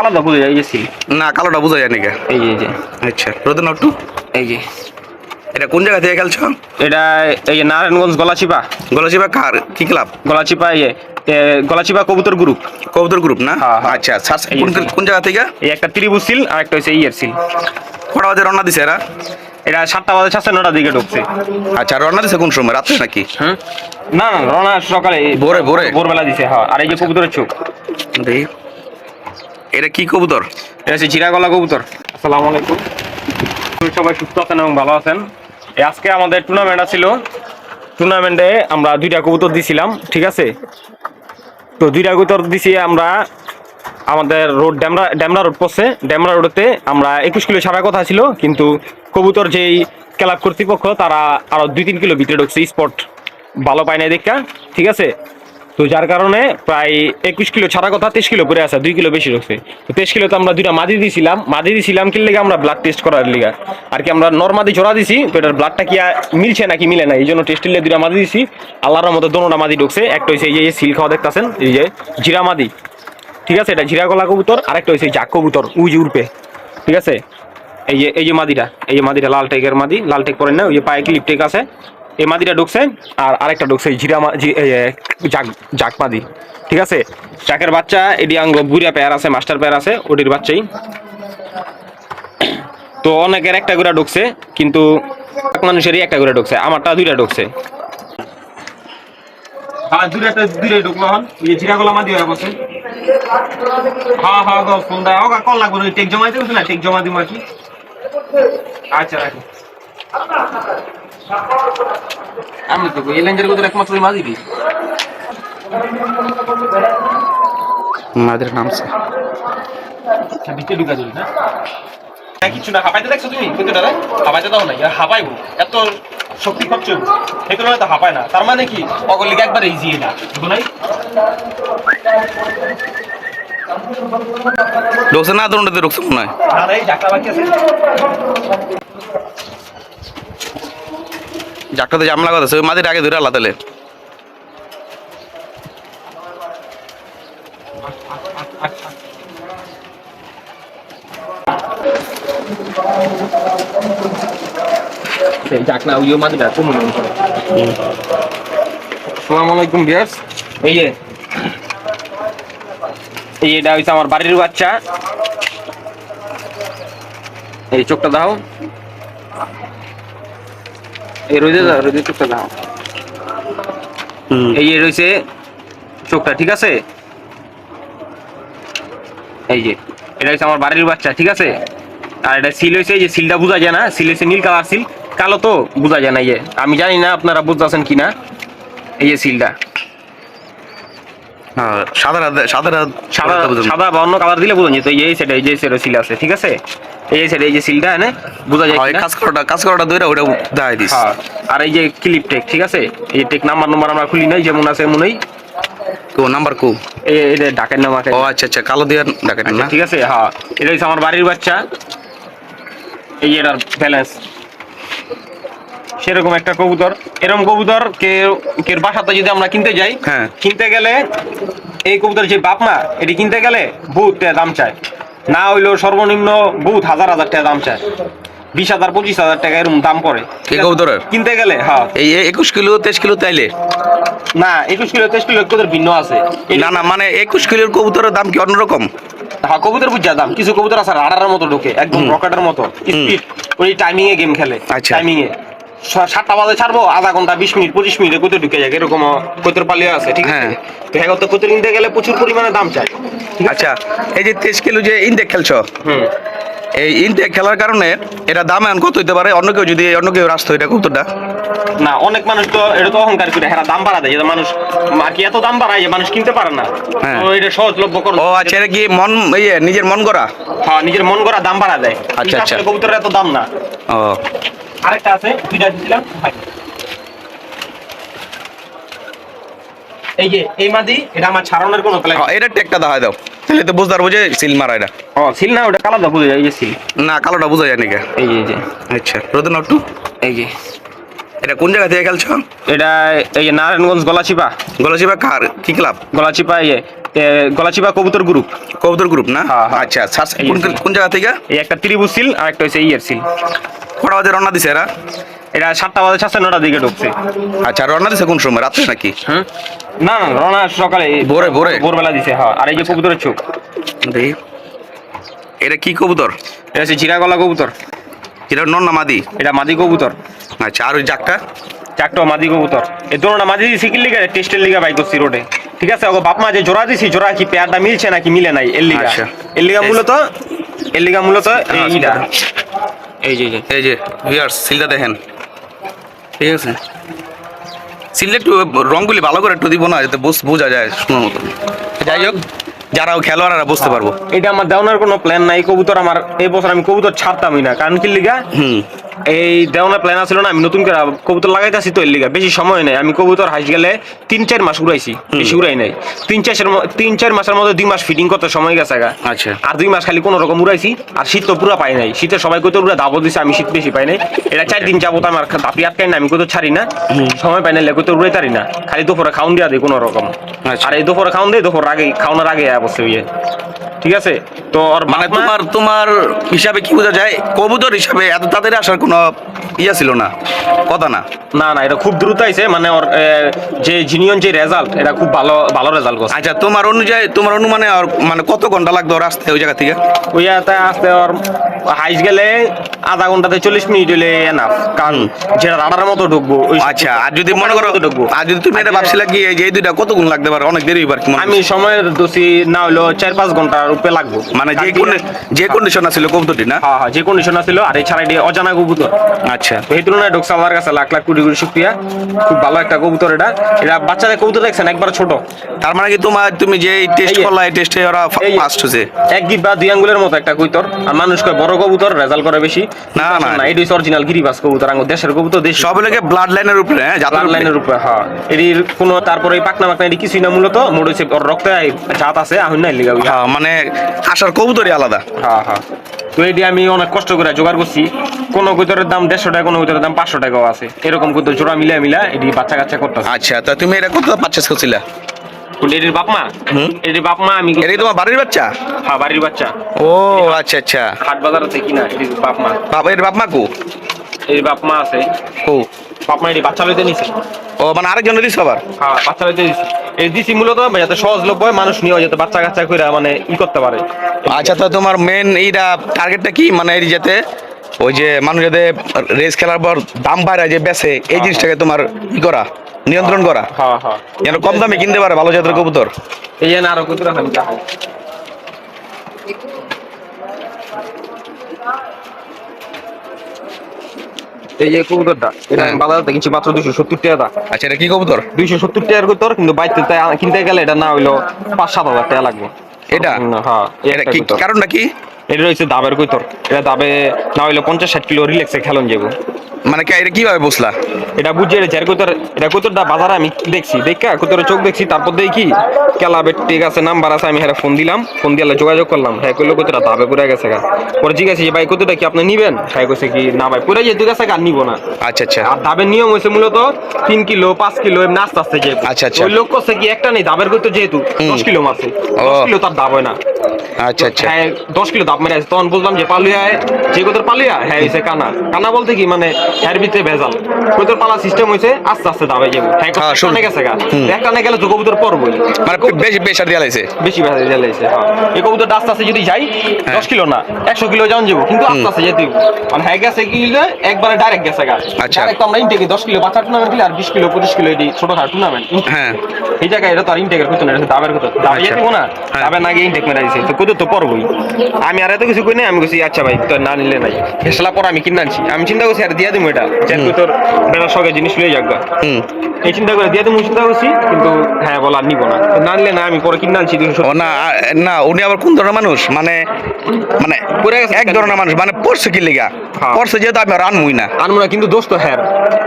কালারটা বোঝা যায় এই যে সিল না কালোটা বোঝা যায় নাকি? এই যে এই যে। আচ্ছা রোদন একটু। এই যে। এটা কোন জায়গা থেকে খেলছো? এটা এই যে নারায়ণগঞ্জ গলাচিপা। গলাচিবা কার? কি ক্লাব? গলাচিপা এই যে, এ, গলাচিপা কবুতর গ্রুপ কবুতর গ্রুপ না? হ্যাঁ, হ্যাঁ। আচ্ছা কোন কোন জায়গা থেকে? এই একটা ত্রিভুজ সিল আর একটা হচ্ছে ইয়ের সিল কটা বাজে রওনা দিছে এরা? এটা সাতটা বাজে সাড়ে নটার দিকে ঢুকছে। আচ্ছা রওনা দিছে কোন সময়? রাত্রে নাকি? না না রওনা সকালে ভোরে, ভোরে? ভোরবেলা দিছে হ্যাঁ। আর এই যে কবুতরের চোখ। দেখি। এটা কি কবুতর? এটা হচ্ছে জিরা গলা কবুতর। আসসালামু আলাইকুম। সবাই সুস্থ আছেন এবং ভালো আছেন। আজকে আমাদের টুর্নামেন্ট ছিল। টুর্নামেন্টে আমরা দুইটা কবুতর দিছিলাম, ঠিক আছে? তো দুইটা কবুতর দিছি আমরা আমাদের রোড ড্যামরা ড্যামরা রোড পড়ছে। ড্যামরা রোডতে আমরা একুশ কিলো ছাড়ার কথা ছিল, কিন্তু কবুতর যেই ক্লাব কর্তৃপক্ষ, তারা আরও দুই তিন কিলো ভিতরে ঢুকছে। স্পট ভালো পায় না দেখা, ঠিক আছে? তো যার কারণে প্রায় একুশ কিলো ছাড়া কথা তেইশ কিলো পরে আসা দুই কিলো বেশি ঢুকছে তো তেইশ কিলো তো আমরা দুইটা মাদি দিয়েছিলাম মাদি দিয়েছিলাম কি লেগে আমরা ব্লাড টেস্ট করার লিগা? আর কি আমরা নর্মাদি জোড়া দিছি, তো এটার ব্লাডটা কি আর মিলছে নাকি মিলে না এই জন্য টেস্ট লিগে দুইটা মাদি দিছি। আল্লাহর মতো দোনোটা মাদি ঢুকছে। একটা হয়েছে এই যে সিল খাওয়া দেখতেছেন? এই যে জিরা মাদি। ঠিক আছে, এটা জিরা গলা কবুতর, আরেকটা হয়েছে জাক কবুতর, উজ উড়পে। ঠিক আছে? এই যে এই যে মাদিটা, এই যে মাদিটা লাল টেকের মাদি, লাল টেক করেন না, ওই যে পায়ে ক্লিপ টেক আছে। এই মাদিটা ঢুকছে, আর আরেকটা ঢুকছে জিরা জাক জাক মাদি। ঠিক আছে? জাকের বাচ্চা এডি আঙ্গ বুড়িয়া পেয়ার আছে, মাস্টার পেয়ার আছে, ওটির বাচ্চাই। তো অনেকের একটা করে ঢুকছে, কিন্তু এক মানুষেরই একটা করে ঢুকছে, আমারটা দুইটা ঢুকছে। হ্যাঁ দুইটা দুইটা ঢুকলো হন এই জিরা গলা মাদি হয়ে বসে হ্যাঁ হ্যাঁ গো ফোন ওগা, কল লাগবে টেক জমা দিতে না, টেক জমা দিমা কি আচ্ছা রাখি। আমি তো এই লেঞ্জের কথা একমাত্র দিই মাদের নামছে ভিতরে ঢুকা না? না, কিছু না হাঁপাইতে দেখছ তুমি? কিন্তু দাদা হাঁপাইতে দাও না ইয়া হাঁপাইবো এত শক্তি খরচ। এই তুলনায় তো হাঁপায় না। তার মানে কি? অগলিকে একবার ইজি না। বুঝো নাই? ঢুকছে না ঢুকছে মনে হয়। এই বাকি আছে। যাকটাতে জাম লাগাতেছে ওই মাদের আগে ধরে আল্লাহ তাহলে সেই ওই মাদিটা তুমি আসসালামু আলাইকুম ভিউয়ার্স এই যে এই এটা হইছে আমার বাড়ির বাচ্চা। এই চোখটা দাও। এই চোখটা দাও। এই যে রয়েছে চোখটা ঠিক আছে? এই যে এটা হচ্ছে আমার বাড়ির বাচ্চা ঠিক আছে? আর এটা সিল হয়েছে এই যে সিলটা বোঝা যায় না সিল হয়েছে নীল কালার সিল কালো তো বোঝা যায় না এই যে। আমি জানি না আপনারা বুঝতেছেন কিনা এই যে সিলটা সাদা সাদা সাদা সাদা বা অন্য কালার দিলে বোঝা যেত এই যে এই যে সাইডে সিল আছে ঠিক আছে? এই যে সিলটা এনে বোঝা যায় হ্যাঁ, এই কিনা? কাজ করাটা কাজ করাটা দইরা ওটা দেখাই দিস। হ্যাঁ আর এই যে ক্লিপ টেক ঠিক আছে? এই যে টেক নাম্বার নাম্বার আমরা খুলি নাই যেমন আছে এমনই। কো নাম্বার কো? যে ডাকের নাম আছে। ও আচ্ছা আচ্ছা কালো দিয়ে ডাকেন আচ্ছা, ঠিক আছে হ্যাঁ। এটা হচ্ছে আমার বাড়ির বাচ্চা। এই এটার ব্যালেন্স সেরকম একটা কবুতর। এরকম কবুতর কে বাসাতে যদি আমরা কিনতে যাই হ্যাঁ। কিনতে গেলে এই কবুতর যে বাপ মা এটি কিনতে গেলে বহুত টাকা দাম চায়। না হইলেও সর্বনিম্ন বহুত হাজার হাজার টাকা দাম চায়। বিশ হাজার পঁচিশ হাজার টাকা এরকম দাম পড়ে। এই কবুতরের? কিনতে গেলে হ্যাঁ। এই একুশ কিলো তেইশ কিলো তাইলে? না একুশ কিলো তেইশ কিলো কবুতর ভিন্ন আছে। না না মানে একুশ কিলোর কবুতরের দাম কি অন্যরকম? হ্যাঁ কবুতর বুঝা দাম। কিছু কবুতর আছে রাডারের মতো ঢোকে একদম রকেটের মতো। স্পিড। ওই টাইমিং এ গেম খেলে। আচ্ছা। টাইমিং এ স- সাতটা বাজে ছাড়বো আধা ঘণ্টা বিশ মিনিট পঁচিশ মিনিটে কোথাও ঢুকে যায় এরকম কতর পালিয়ে আছে ঠিক আছে? হ্যাঁ। তো হ্যাঁ তো কোতর কিনতে গেলে প্রচুর পরিমাণে দাম চাই আচ্ছা এই যে তেইশ কিলো যে ইনটেক খেলছো হুম। এই ইনটেক খেলার কারণে এটা দাম এখন কত হইতে পারে? অন্য কেউ যদি অন্য কেউ রাস্তা এটা কতটা না অনেক মানুষ তো এটা তো অহংকার করে হ্যাঁ দাম বাড়া দেয় মানুষ আর কি এত দাম বাড়ায় মানুষ কিনতে পারে না। হ্যাঁ। তো এটা সহজলভ্য করো। ও আচ্ছা এটা কি মন ইয়ে নিজের মন করা হ্যাঁ নিজের মন করা দাম বাড়া দেয়। আচ্ছা, আচ্ছা। কবুতরের এত দাম না। ও। আরেকটা আছে দুইটা দিছিলাম ভাই। এই যে এই মাদি এটা আমার ছাড়ানোর কোনো প্ল্যান এটা টেকটা দেখা দাও। তাহলে তো বুঝতে পারব যে সিল মারা এটা। ও সিল না ওটা কালারটা বুঝে যায় এই যে সিল। না কালোটা বোঝা যায় নাকি? এই যে এই যে। আচ্ছা রোদন একটু। এই যে। এটা কোন জায়গা থেকে খেলছো? এটা এই যে নারায়ণগঞ্জ গলাচিপা। গলাচিবা কার কি ক্লাব? গলাচিপা ইয়ে গলাচিপা কবুতর গ্রুপ। কবুতর গ্রুপ না? হ্যাঁ, হ্যাঁ। আচ্ছা কোন কোন জায়গা থেকে? এই একটা ত্রিভুজ সিল আর একটা হচ্ছে ইয়ের সিল। কটা বাজে রওনা দিছে এরা? এটা সাতটা বাজে সাতটা নটার দিকে ঢুকছে। আচ্ছা রওনা দিছে কোন সময়? রাত্রে নাকি? না না রওনা সকালে ভোরে, ভোরে? ভোরবেলা দিছে হ্যাঁ। আর এই যে কবুতরের চোখ। এটা কি কবুতর? এটা হচ্ছে জিরা গলা কবুতর। এটা নন না মাদি? এটা মাদি কবুতর। আচ্ছা আর ওই জাকটা চারটা মাদি কবুতর। এই দোনোটা মাদি কি লিগা টেস্টের লিগা বাই করছি রোডে ঠিক আছে ওকে বাপ মা যে জোড়া দিছি জোড়া কি পেয়ারটা মিলছে নাকি মিলে নাই? এর লিগা। আচ্ছা। এর লিগা মূলত এর লিগা মূলত হ্যাঁ, এইটা। এই যে এই যে ভিউয়ার্স সিলটা দেখেন। ঠিক আছে? সিলটা একটু রঙগুলি ভালো করে একটু দিব না যাতে বুঝ- বোঝা যায় শোনার মতো। যাই হোক যারাও খেলোয়াড়রা বুঝতে পারব। এটা আমার দেওয়ানোর কোনো প্ল্যান নাই কবুতর আমার এই বছর আমি কবুতর ছাড়তামই না। কারণ কি লিগা? হুম। এই দেওয়ানোর প্ল্যান আছিল না আমি নতুন করে কবুতর লাগাইতেছি তো এর লিগা। বেশি সময় নেই। আমি কবুতর হাইস গেলে তিন চার মাস উড়াইছি বেশি উড়াই নাই। তিন চার তিন চার মাসের মধ্যে দুই মাস ফিটিং করতে সময় গেছে গা। আচ্ছা। আর দুই মাস খালি কোনো রকম উড়াইছি আর শীত তো পুরো পাই নাই। শীতে সবাই কত উড়ে দাবো দিছে আমি শীত বেশি পাই নাই। এটা চার দিন যাব আমার দাপি আটকাই না আমি কত ছাড়ি না। সময় পাই না কত উড়ে তারি না। খালি দুপুরে খাউন দিয়া দিই কোনো রকম। আচ্ছা। আর এই দুপুরে খাউন দেয় দুপুর আগে খাওয়ানোর আগে অবশ্যই ইয়ে। ঠিক আছে? তো ওর মানে তোমার তোমার হিসাবে কি বোঝা যায়? কবুতর হিসাবে এত তাড়াতাড়ি আসার কোনো ইয়া ছিল না কথা না? না না এটা খুব দ্রুত আইছে মানে ওর যে জিনিয়ন যে রেজাল্ট এটা খুব ভালো ভালো রেজাল্ট করছে আচ্ছা তোমার অনুযায়ী তোমার অনুমানে আর মানে কত ঘণ্টা লাগতো ওর আসতে ওই জায়গা থেকে? ওই ইয়াতে আসতে ওর হাইস গেলে আধা ঘন্টাতে চল্লিশ মিনিট হলে এনাফ কারণ যেটা রাডার মতো ঢুকবো আচ্ছা আর যদি মনে করো ঢুকবো। আর যদি তুমি এটা ভাবছিলে কি এই যে দুইটা কত গুণ লাগতে পারে? অনেক দেরি হইবার কি আমি সময়ের দোষী না হলেও চার পাঁচ ঘণ্টার উপরে লাগবো। মানে যে কোন যে কন্ডিশন আছিল কবুতরটি না? হ্যাঁ হ্যাঁ যে কন্ডিশন ছিল আর এছাড়া এটি অজানা কবুতর। আচ্ছা। তো এই তুলনায় আমার কাছে লাখ লাখ কোটি কোটি শুক্রিয়া। খুব ভালো একটা কবুতর এটা। এটা বাচ্চাদের কবুতর দেখছেন একবার ছোট। তার মানে কি তোমার তুমি যে টেস্ট করলা এই টেস্টে ওরা ফার্স্ট হয়েছে? এক গিট বা দুই আঙ্গুলের মতো একটা কবুতর। আর মানুষ কয় বড় কবুতর রেজাল্ট করে বেশি। না, না। এটি অরিজিনাল গিরিবাস কবুতর আঙ্গুর দেশের কবুতর দেশ সব লোকে ব্লাড লাইনের উপরে হ্যাঁ। লাইনের উপরে? হ্যাঁ। এটির কোনো তারপরে এই পাকনা মাকনা এটি কিছুই না মূলত। মোট হচ্ছে রক্তে জাত আছে আহুন না লিগা হ্যাঁ মানে আসার কবুতরই আলাদা। হ্যাঁ হ্যাঁ। তো এটি আমি অনেক কষ্ট করে জোগাড় করছি। কোন কবুতরের দাম দেড়শো টাকা কোনো কবুতরের দাম পাঁচশো টাকাও আছে। এরকম কবুতর জোড়া মিলা মিলা এটি বাচ্চা কাচ্চা করতেছে। আচ্ছা তা তুমি এটা কত পারচেস করছিলে? এটির বাপ মা? এটির বাপ মা আমি এটাই তোমার বাড়ির বাচ্চা? হ্যাঁ বাড়ির বাচ্চা। ও আচ্ছা আচ্ছা। হাট বাজার আছে কিনা এটির বাপ মা? বাবা এর বাপ মা কো? এটির বাপ মা আছে। ও বাপ মা এটি বাচ্চা লইতে নিছে। ও মানে আরেকজন দিস আবার? হ্যাঁ বাচ্চা লইতে দিছে। দিছি মূলত যাতে সহজলভ্য হয়, মানুষ নিয়ে যাতে বাচ্চা কাচ্চা করে মানে ই করতে পারে। আচ্ছা তো তোমার মেন এইটা টার্গেটটা কি? মানে এই যাতে ওই যে মানুষ যাতে রেস খেলার পর দাম বাড়ায় যে বেচে এই জিনিসটাকে তোমার ই করা নিয়ন্ত্রণ করা। হ্যাঁ হ্যাঁ। যেন কম দামে কিনতে পারে ভালো জাতের কবুতর। এই জন্য আরও কত এই যে কবুতরটা এটা বাজার থেকে কিনছি মাত্র দুশো সত্তর টাকা দা আচ্ছা এটা কি কবুতর দুইশো সত্তর টাকার কবুতর কিন্তু বাইতে তাই কিনতে গেলে এটা না হইল পাঁচ সাত হাজার টাকা লাগবে এটা? হ্যাঁ। কারণটা কি এটা রয়েছে দাবের কইতর এটা দাবে না হইল পঞ্চাশ ষাট কিলো রিল্যাক্সে খেলন যাব মানে কে- এটা কীভাবে বুঝলা? এটা বুঝছে এটা চার কইতর এটা কইতরটা বাজারে আমি দেখছি। দেখা কইতরের চোখ দেখছি। তারপর দেখি কেলাবে ঠিক আছে নাম্বার আছে আমি হ্যাঁ ফোন দিলাম। ফোন দিয়ে যোগাযোগ করলাম। হ্যাঁ কইলো কইতরা দাবে পুরা গেছে গা। পরে জিজ্ঞাসা যে ভাই কইতরটা কি আপনি নিবেন? হ্যাঁ কইছে কি না ভাই পুরা যেহেতু গেছে গা আর নিবো না। আচ্ছা আচ্ছা। আর দাবের নিয়ম হয়েছে মূলত তিন কিলো পাঁচ কিলো এমনি আস্তে আস্তে যে আচ্ছা, আচ্ছা। ওই লোক করছে কি একটা নেই দাবের কইতো যেহেতু দশ কিলো মারছে। দশ কিলো তার দাব হয় না। আচ্ছা আচ্ছা। হ্যাঁ দশ কিলো দাব মেরে তখন বুঝলাম যে পালুয়ায় যে কোথার পালুয়া হ্যাঁ হয়েছে কানা। কানা বলতে কি মানে হ্যার ভিতরে ভেজাল। কোথার পালা সিস্টেম হয়েছে আস্তে আস্তে দাবে যাব। হ্যাঁ হ্যাঁ, কানে গেছে গা। এক কানে গেলে তো কবুতর পরবই। মানে বেশি প্রেশার দেওয়া লাগছে বেশি ভেজাল জ্বালাইছে হ্যাঁ। এই কবুতরটা আস্তে আস্তে যদি যাই দশ কিলো না একশো কিলো যাওয়া যাব কিন্তু আস্তে আস্তে যেতে। আর হ্যাঁ গেছে কি একবারে ডাইরেক্ট গেছে গা। আচ্ছা। তো আমরা ইনটেকে দশ কিলো বাচ্চা টুর্নামেন্ট আর বিশ কিলো পঁচিশ কিলো এটি ছোটখাটো টুর্নামেন্ট হ্যাঁ। এই জায়গায় এটা তো আর ইনটেকের কথা না এটা দাবের কথা। দাবে। যেতে না। হ্যাঁ। দাবে না গিয়ে ইনটেক মেরা দিছে। তো কত তো পরবই। আমি আর এত কিছু কই নাই আমি কইছি আচ্ছা ভাই তো না নিলে নাই। ফেসলা পর আমি কিনে আনছি। আমি চিন্তা করছি আর দিয়া দিমু এটা। যে তোর বেড়ার সঙ্গে জিনিস লয়ে যাক। হুম। এই চিন্তা করে দিয়া দিমু চিন্তা করছি কিন্তু হ্যাঁ বলা আর নিব না। না নিলে না আমি পরে কিনে আনছি ও না না উনি আবার কোন ধরনের মানুষ? মানে মানে গেছে এক ধরনের মানুষ। মানে পড়ছে কি লিগা? হ্যাঁ। পড়ছে যেহেতু আমি আর আনমুই না। আনব না কিন্তু দোষ তো হ্যার।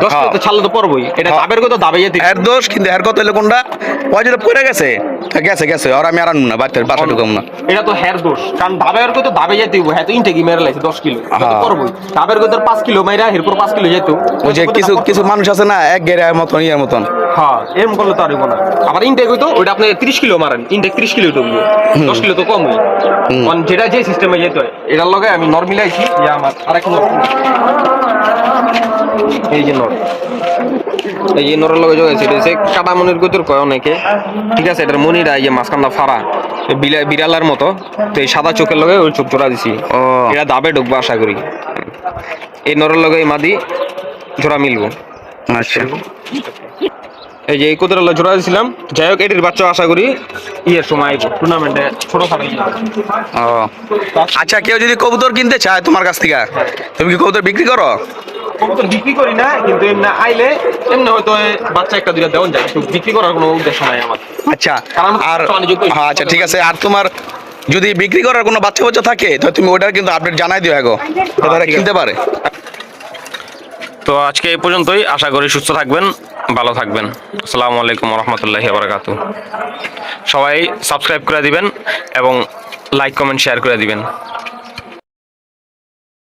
দোষ হ্যাঁ। তো ছাড়লে তো পরবই। এটা হ্যাঁ। দাবের কথা দাবে। যেতে এর দোষ কিন্তু এর কত হইল কোনটা? ওই যেটা পড়ে গেছে। গেছে গেছে আর আমি আর আনব না বাচ্চার বাসা ঢুকাম না। এটা তো হ্যার দোষ। কারণ দাবের কথা তো দাবে যেতে হইব হ্যাঁ তো ইনটেকি মেরে লাইছে দশ কিলো। তো। করবোই। দাবের কইতো পাঁচ কিলো মাইরা এরপর পাঁচ কিলো যেত ওই যে কিছু কিছু মানুষ আছে না এক গেড়ে মতন ইয়ার মতন। হ্যাঁ এরকম করলে তো আর হইব না। আবার ইনটেক হইতো ওইটা আপনি তিরিশ কিলো মারেন। ইনটেক ত্রিশ কিলো ঢুকবে দশ কিলো তো কম হই যেটা যে সিস্টেমে যেতে হয় এটার লগে আমি নর মিলাইছি যে আমার আরেক নর এই যে নর এই যে নরের লগে যোগাইছে এটা কাটা মনির গতির কয় অনেকে। ঠিক আছে এটার মনিরা এই যে মাঝখানটা ফাড়া। বিড়ালার মতো। তো এই সাদা চোখের লগে ওই চোখ জোড়া দিছি। ও। এটা দাবে ঢুকবো আশা করি। এই নরের লগে এই মাদি জোড়া মিলবো। আচ্ছা। এই যে এই কুদরাল্লা জোড়া দিয়েছিলাম যাই হোক এটির বাচ্চা আশা করি ইয়ের সময় টুর্নামেন্টে ছোট ও। আচ্ছা কেউ যদি কবুতর কিনতে চায় তোমার কাছ থেকে তুমি কি কবুতর বিক্রি করো? কবুতর বিক্রি করি না কিন্তু এমনি আইলে এমনি হয়তো বাচ্চা একটা দুইটা দেওয়া যায় বিক্রি করার কোনো উদ্দেশ্য নাই আমার। আচ্ছা আর হ্যাঁ আচ্ছা ঠিক আছে আর তোমার যদি বিক্রি করার কোনো বাচ্চা বাচ্চা থাকে তো তুমি ওটার কিন্তু আপডেট জানাই দিও এগো তারা কিনতে পারে। তো আজকে এই পর্যন্তই আশা করি সুস্থ থাকবেন ভালো থাকবেন। আসসালামু আলাইকুম রহমতুল্লাহি বারাকাতু সবাই সাবস্ক্রাইব করে দিবেন এবং লাইক কমেন্ট শেয়ার করে দিবেন।